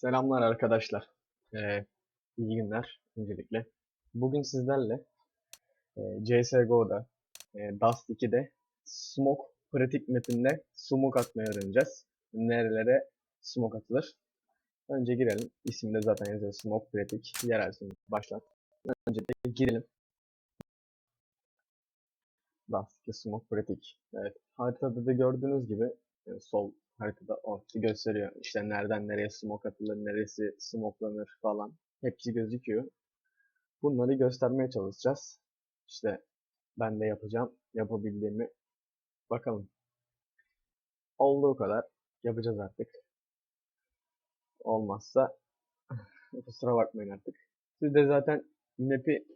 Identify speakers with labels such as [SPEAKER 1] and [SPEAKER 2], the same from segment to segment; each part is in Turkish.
[SPEAKER 1] Selamlar arkadaşlar. Ee, iyi günler öncelikle. Bugün sizlerle e, CSGO'da, e, Dust 2'de Smoke pratik mapinde smoke atmayı öğreneceğiz. Nerelere smoke atılır? Önce girelim. İsimde zaten yazıyor Smoke pratik. Yerel. Başlat. Önce de girelim. Dust 2 smoke pratik. Evet. Haritada da gördüğünüz gibi e, sol haritada ortası gösteriyor. İşte nereden nereye smoke atılır, neresi smokelanır falan. Hepsi gözüküyor. Bunları göstermeye çalışacağız. İşte ben de yapacağım. Yapabildiğimi bakalım. Olduğu kadar yapacağız artık. Olmazsa kusura bakmayın artık. Siz de zaten map'i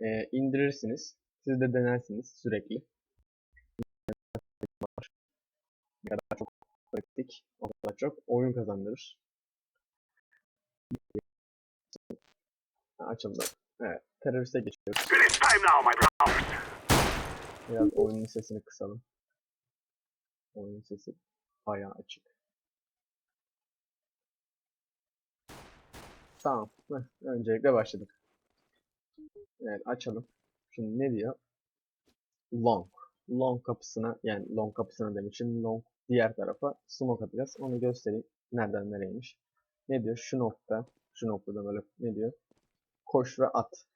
[SPEAKER 1] e, indirirsiniz. Siz de denersiniz sürekli. Ne kadar çok pratik, o kadar çok oyun kazandırır. Açıldı. Evet, teröriste geçiyoruz. Biraz oyunun sesini kısalım. Oyun sesi bayağı açık. Tamam. Heh, öncelikle başladık. Evet açalım. Şimdi ne diyor? Long. Long kapısına yani long kapısına demişim. Long diğer tarafa smoke atacağız. Onu göstereyim. Nereden nereymiş. Ne diyor? Şu nokta. Şu noktada böyle ne diyor? Koş ve at.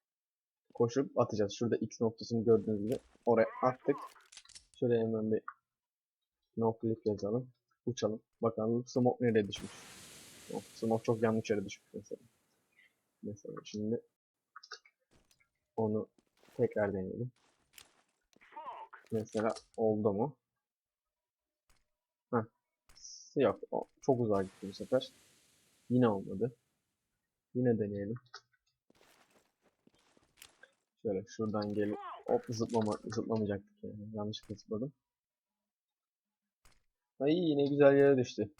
[SPEAKER 1] Koşup atacağız. Şurada X noktasını gördüğünüz gibi oraya attık. Şöyle hemen bir no click yazalım. Uçalım. Bakalım smoke nereye düşmüş. Oh, smoke çok yanlış yere düşmüş mesela. Mesela şimdi onu tekrar deneyelim. Mesela oldu mu? Heh. Yok. Çok uzağa gitti bu sefer. Yine olmadı. Yine deneyelim. Şöyle şuradan gelip hop zıplama zıplamayacaktık yani. Yanlışlıkla zıpladım. Ay yine güzel yere düştü.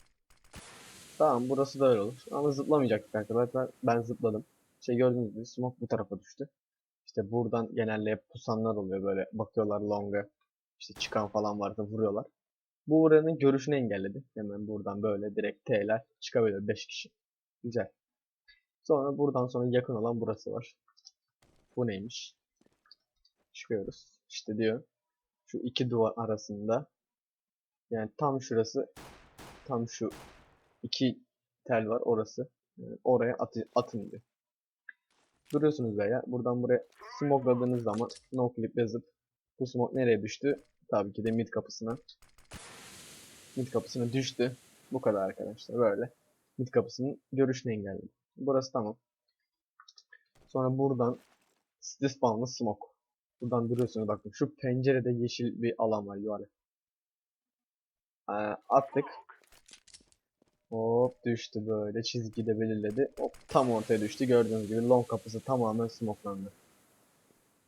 [SPEAKER 1] Tamam burası da öyle olur. Ama zıplamayacaktık arkadaşlar. Ben zıpladım. Şey gördüğünüz gibi smoke bu tarafa düştü. İşte buradan genelde pusanlar oluyor böyle bakıyorlar longa. İşte çıkan falan varsa vuruyorlar. Bu buranın görüşünü engelledi. Hemen buradan böyle direkt T'ler çıkabiliyor 5 kişi. Güzel. Sonra buradan sonra yakın olan burası var. Bu neymiş? Çıkıyoruz. İşte diyor. Şu iki duvar arasında yani tam şurası tam şu iki tel var orası. Yani oraya atı, atın diyor. Duruyorsunuz veya buradan buraya smokeladığınız zaman no clip yazıp bu smoke nereye düştü? Tabii ki de mid kapısına. Mid kapısına düştü. Bu kadar arkadaşlar böyle. Mid kapısının görüşünü engelledi. Burası tamam. Sonra buradan city spawnlı smoke. Buradan duruyorsunuz bakın şu pencerede yeşil bir alan var yuvarlak. Ee, attık. Hop düştü böyle çizgide belirledi. Hop tam ortaya düştü. Gördüğünüz gibi long kapısı tamamen smokelandı.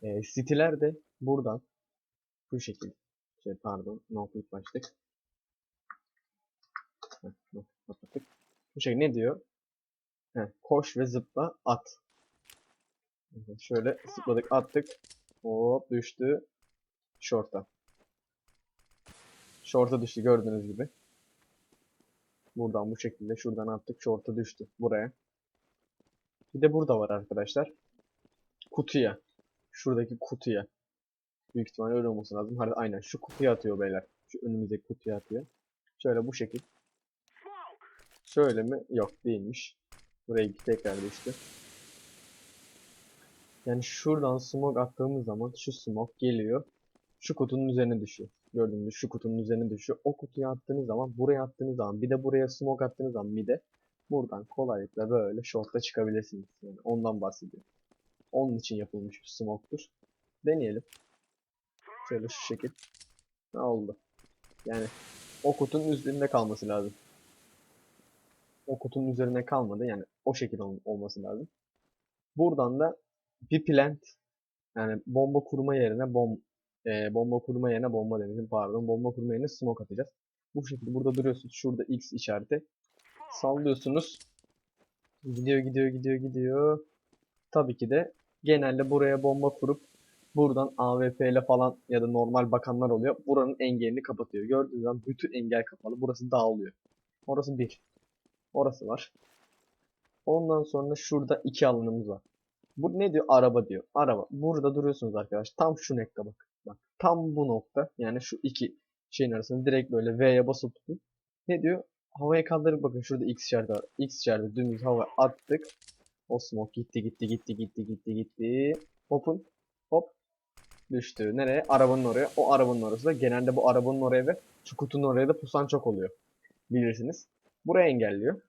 [SPEAKER 1] Ee, city'ler de buradan bu şekil. Şey pardon no click başlık. Kapattık. Bu şey ne diyor? Heh, koş ve zıpla at. Şöyle zıpladık attık. Hop düştü. Short'a. Short'a düştü gördüğünüz gibi. Buradan bu şekilde şuradan attık short'a düştü buraya. Bir de burada var arkadaşlar. Kutuya. Şuradaki kutuya. Büyük ihtimalle öyle olması lazım. Hadi aynen şu kutuya atıyor beyler. Şu önümüzdeki kutuya atıyor. Şöyle bu şekil. Şöyle mi? Yok değilmiş. Buraya tekrar düştü. Yani şuradan smoke attığımız zaman şu smoke geliyor. Şu kutunun üzerine düşüyor. Gördüğünüz gibi şu kutunun üzerine düşüyor. O kutuya attığınız zaman, buraya attığınız zaman, bir de buraya smoke attığınız zaman bir de buradan kolaylıkla böyle short'a çıkabilirsiniz. Yani ondan bahsediyorum. Onun için yapılmış bir smoke'tur. Deneyelim. Şöyle şu şekil. Ne oldu? Yani o kutunun üzerinde kalması lazım. O kutunun üzerine kalmadı. Yani o şekil ol- olması lazım. Buradan da bir plant yani bomba kurma yerine bom e, bomba kurma yerine bomba demişim pardon. Bomba kurma yerine smoke atacağız. Bu şekilde burada duruyorsunuz. Şurada X işareti. Sallıyorsunuz. Gidiyor gidiyor gidiyor gidiyor. Tabii ki de genelde buraya bomba kurup buradan AWP ile falan ya da normal bakanlar oluyor. Buranın engelini kapatıyor. Gördüğünüz zaman bütün engel kapalı. Burası dağılıyor. Orası bir. Orası var. Ondan sonra şurada iki alanımız var. Bu ne diyor? Araba diyor. Araba. Burada duruyorsunuz arkadaş. Tam şu nokta bak. Bak. Tam bu nokta. Yani şu iki şeyin arasında direkt böyle V'ye basıp tutun. Ne diyor? Havaya kaldırıp bakın şurada X işareti var. X işareti dümdüz hava attık. O smoke gitti gitti gitti gitti gitti gitti. Hopun. Hop. Düştü. Nereye? Arabanın oraya. O arabanın orası da genelde bu arabanın oraya ve şu kutunun oraya da pusan çok oluyor. Bilirsiniz. Buraya engelliyor.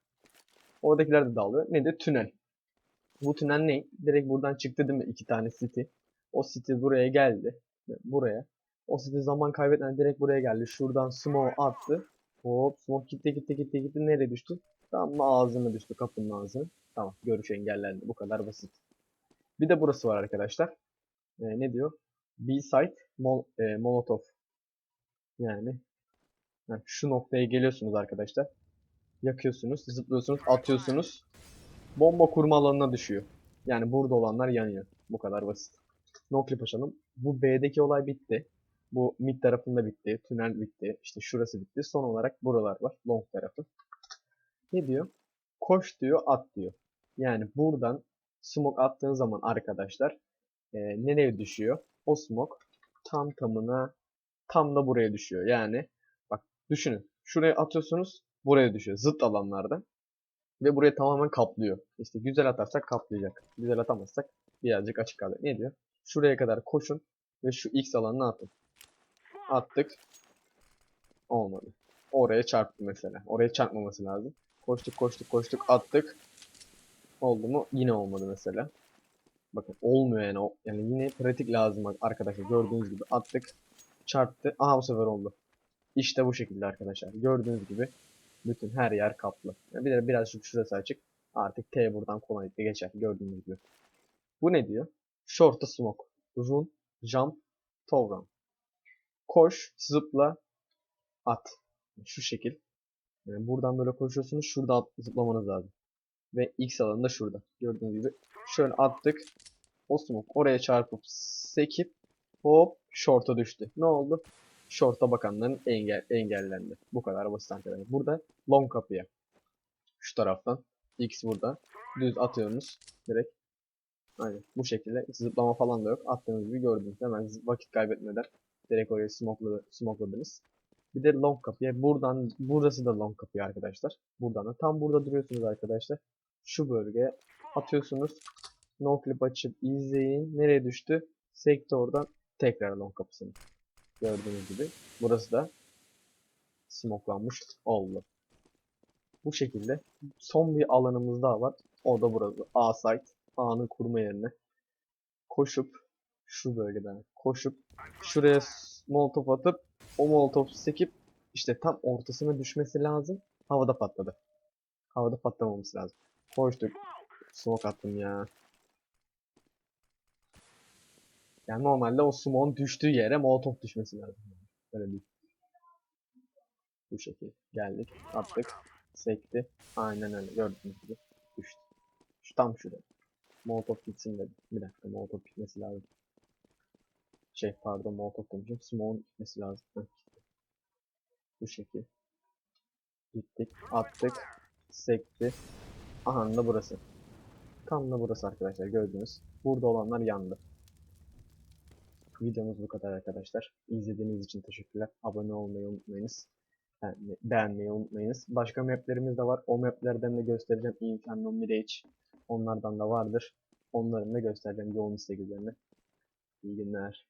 [SPEAKER 1] Oradakiler de dağılıyor. Ne de tünel. Bu tünel ne? Direkt buradan çıktı değil mi? İki tane city. O city buraya geldi. Buraya. O city zaman kaybetmeden direkt buraya geldi. Şuradan smoke attı. Hop smoke gitti gitti gitti gitti. Nereye düştü? Tam ağzına düştü. Kapının ağzına. Tamam. Görüş engellendi. Bu kadar basit. Bir de burası var arkadaşlar. Ee, ne diyor? B-site mol, e, molotov. Yani şu noktaya geliyorsunuz arkadaşlar. Yakıyorsunuz, zıplıyorsunuz, atıyorsunuz. Bomba kurma alanına düşüyor. Yani burada olanlar yanıyor. Bu kadar basit. No clip açalım. Bu B'deki olay bitti. Bu mid tarafında bitti. Tünel bitti. İşte şurası bitti. Son olarak buralar var. Long tarafı. Ne diyor? Koş diyor, at diyor. Yani buradan smoke attığın zaman arkadaşlar e, nereye düşüyor? O smoke tam tamına tam da buraya düşüyor. Yani bak düşünün. Şuraya atıyorsunuz buraya düşüyor. Zıt alanlarda. Ve burayı tamamen kaplıyor. İşte güzel atarsak kaplayacak. Güzel atamazsak birazcık açık kalıyor. Ne diyor? Şuraya kadar koşun ve şu X alanına atın. Attık. Olmadı. Oraya çarptı mesela. Oraya çarpmaması lazım. Koştuk koştuk koştuk attık. Oldu mu? Yine olmadı mesela. Bakın olmuyor yani. O- Yani yine pratik lazım arkadaşlar. Gördüğünüz gibi attık. Çarptı. Aha bu sefer oldu. İşte bu şekilde arkadaşlar. Gördüğünüz gibi bütün her yer kaplı. Yani bir de birazcık şurası açık. Artık T buradan kolaylıkla geçer. Gördüğünüz gibi. Bu ne diyor? Short'a smoke. Run, jump, tow. Koş, zıpla, at. Şu şekil. Yani buradan böyle koşuyorsunuz. Şurada at, zıplamanız lazım. Ve X alanı da şurada. Gördüğünüz gibi. Şöyle attık. O smoke oraya çarpıp sekip hop short'a düştü. Ne oldu? Short'a bakanların engel, engellendi. Bu kadar basit arkadaşlar. Burada long kapıya. Şu taraftan. X burada. Düz atıyorsunuz. Direkt. Aynen. Bu şekilde. Hiç zıplama falan da yok. Attığınız gibi gördünüz. Hemen vakit kaybetmeden direkt oraya smokeladı, smokeladınız. Bir de long kapıya. Buradan, burası da long kapıya arkadaşlar. Buradan da. Tam burada duruyorsunuz arkadaşlar. Şu bölgeye atıyorsunuz. No clip açıp izleyin. Nereye düştü? Sekti oradan tekrar long kapısını. Gördüğünüz gibi. Burası da smoklanmış oldu. Bu şekilde son bir alanımız daha var. O da burası. A site. A'nın kurma yerine. Koşup şu bölgeden koşup şuraya molotof atıp o molotof sekip işte tam ortasına düşmesi lazım. Havada patladı. Havada patlamaması lazım. Koştuk. Smoke attım ya. Yani normalde o smoke'un düştüğü yere molotof düşmesi lazım. Öyle değil. Bu şekil geldik. Attık. Sekti. Aynen öyle. Gördüğünüz gibi. Düştü. Şu tam şurada. Molotof gitsin dedim. Bir dakika molotof gitmesi lazım. Şey pardon molotof demişim. Smoke'un gitmesi lazım. Bu şekil. Gittik. Attık. Sekti. Aha da burası. Tam da burası arkadaşlar gördünüz. Burada olanlar yandı. Videomuz bu kadar arkadaşlar. İzlediğiniz için teşekkürler. Abone olmayı unutmayınız. Yani beğenmeyi unutmayınız. Başka maplerimiz de var. O maplerden de göstereceğim. Inferno Mirage. Onlardan da vardır. Onların da göstereceğim yoğun istek. İyi günler.